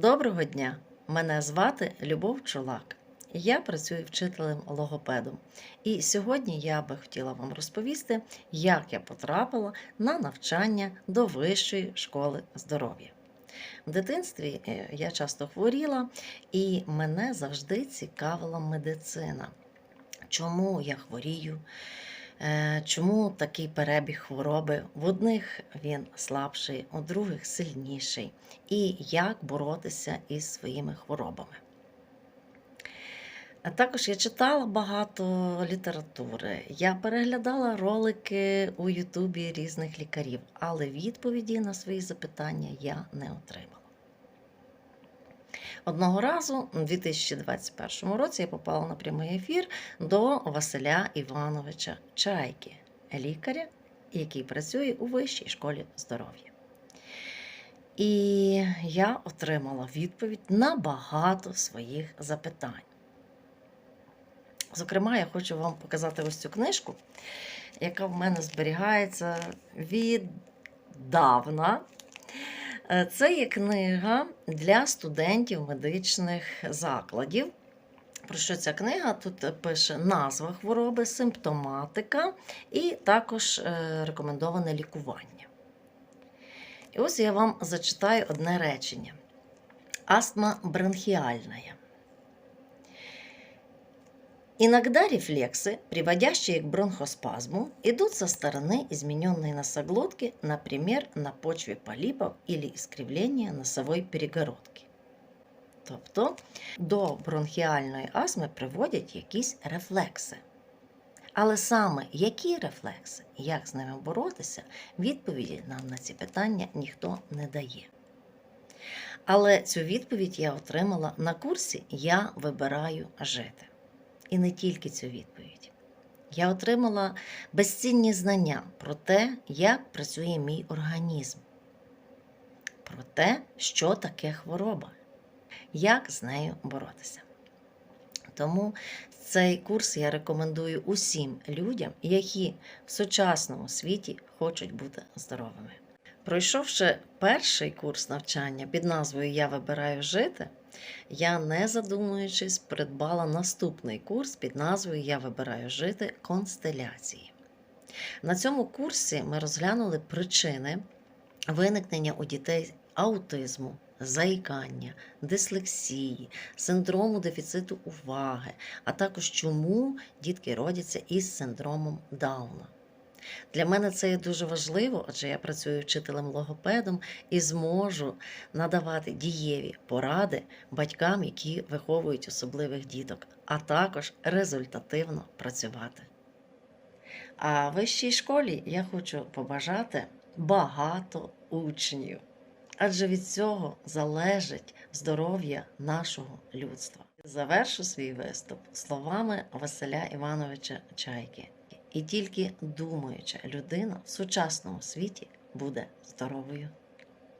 Доброго дня! Мене звати Любов Чулак. Я працюю вчителем логопедом. І сьогодні я би хотіла вам розповісти, як я потрапила на навчання до Вищої школи здоров'я. В дитинстві е, я часто хворіла, і мене завжди цікавила медицина. Чому я хворію? Е, Чому такий перебіг хвороби? В одних він слабший, у других сильніший. І як боротися із своїми хворобами. Також я читала багато літератури, я переглядала ролики у Ютубі різних лікарів, але відповіді на свої запитання я не отримала. Одного разу, у 2021 році, я попала на прямий ефір до Василя Івановича Чайки, лікаря, який працює у Вищій школі здоров'я. І я отримала відповідь на багато своїх запитань. Зокрема, я хочу вам показати ось цю книжку, яка в мене зберігається віддавна. Е, Це є книга для студентів медичних закладів. Про що ця книга? Тут пише назва хвороби, симптоматика і також е, рекомендоване лікування. І ось я вам зачитаю одне речення: астма бронхиальна. Иногда рефлексы, приводящие к бронхоспазму, идут со стороны измененной носоглотки, например, на почве полипов или искривления носовой перегородки. Тобто до бронхіальної астми приводять якісь рефлекси. Але саме які рефлекси, як з ними боротися, відповіді нам на ці питання ніхто не дає. Але цю відповідь я отримала на курсі Я вибираю жити. І не тільки цю відповідь. Я отримала безцінні знання про те, як працює мій організм, про те, що таке хвороба, як з нею боротися. Тому цей курс я рекомендую усім людям, які в сучасному світі хочуть бути здоровими. Пройшовши перший курс навчання під назвою Я вибираю жити, я, не задумуючись, придбала наступний курс під назвою Я вибираю жити констеляції. На цьому курсі ми розглянули причини виникнення у дітей аутизму, заїкання, дислексії, синдрому дефіциту уваги, а також чому дітки родяться із синдромом Дауна. Для мене це є дуже важливо, адже я працюю вчителем логопедом і зможу надавати дієві поради батькам, які виховують особливих діток, а також результативно працювати. А в вищій школі я хочу побажати багато учнів, адже від цього залежить здоров'я нашого людства. Завершу свій виступ словами Василя Івановича Чайки. І тільки думаюча людина в сучасному світі буде здоровою.